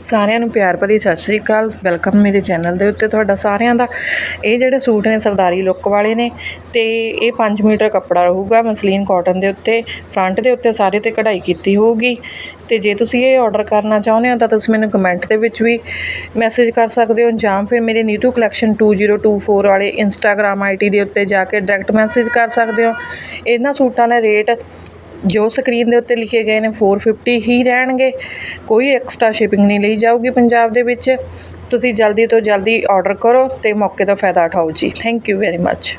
ਸਾਰਿਆਂ ਨੂੰ ਪਿਆਰ ਭਰੀ ਸਤਿ ਸ਼੍ਰੀ ਅਕਾਲ। ਵੈਲਕਮ ਮੇਰੇ ਚੈਨਲ ਦੇ ਉੱਤੇ ਤੁਹਾਡਾ ਸਾਰਿਆਂ ਦਾ। ਇਹ ਜਿਹੜੇ ਸੂਟ ਨੇ ਸਰਦਾਰੀ ਲੁੱਕ ਵਾਲੇ ਨੇ ਤੇ ਇਹ 5 ਮੀਟਰ ਕੱਪੜਾ ਰਹੂਗਾ ਮਸਲੀਨ ਕਾਟਨ ਦੇ ਉੱਤੇ। ਫਰੰਟ ਦੇ ਉੱਤੇ ਸਾਰੇ ਤੇ ਕਢਾਈ ਕੀਤੀ ਹੋਊਗੀ। ਤੇ ਜੇ ਤੁਸੀਂ ਇਹ ਆਰਡਰ ਕਰਨਾ ਚਾਹੁੰਦੇ ਹੋ ਤਾਂ ਤੁਸੀਂ ਮੈਨੂੰ ਕਮੈਂਟ ਦੇ ਵਿੱਚ ਵੀ ਮੈਸੇਜ ਕਰ ਸਕਦੇ ਹੋ ਜਾਂ ਫਿਰ ਮੇਰੇ ਨੀਟੂ ਕਲੈਕਸ਼ਨ 2024 ਵਾਲੇ ਇੰਸਟਾਗ੍ਰam ਆਈਡੀ ਦੇ ਉੱਤੇ ਜਾ ਕੇ ਡਾਇਰੈਕਟ ਮੈਸੇਜ ਕਰ ਸਕਦੇ ਹੋ। ਇਹਨਾਂ ਸੂਟਾਂ ਦਾ ਰੇਟ ਜੋ ਸਕਰੀਨ ਦੇ ਉੱਤੇ ਲਿਖੇ ਗਏ ਨੇ 450 ਹੀ ਰਹਿਣਗੇ। ਕੋਈ ਐਕਸਟਰਾ ਸ਼ਿਪਿੰਗ ਨਹੀਂ ਲਈ ਜਾਊਗੀ ਪੰਜਾਬ ਦੇ ਵਿੱਚ। ਤੁਸੀਂ ਜਲਦੀ ਤੋਂ ਜਲਦੀ ਆਰਡਰ ਕਰੋ ਤੇ ਮੌਕੇ ਦਾ ਫਾਇਦਾ ਉਠਾਓ ਜੀ। Thank you very much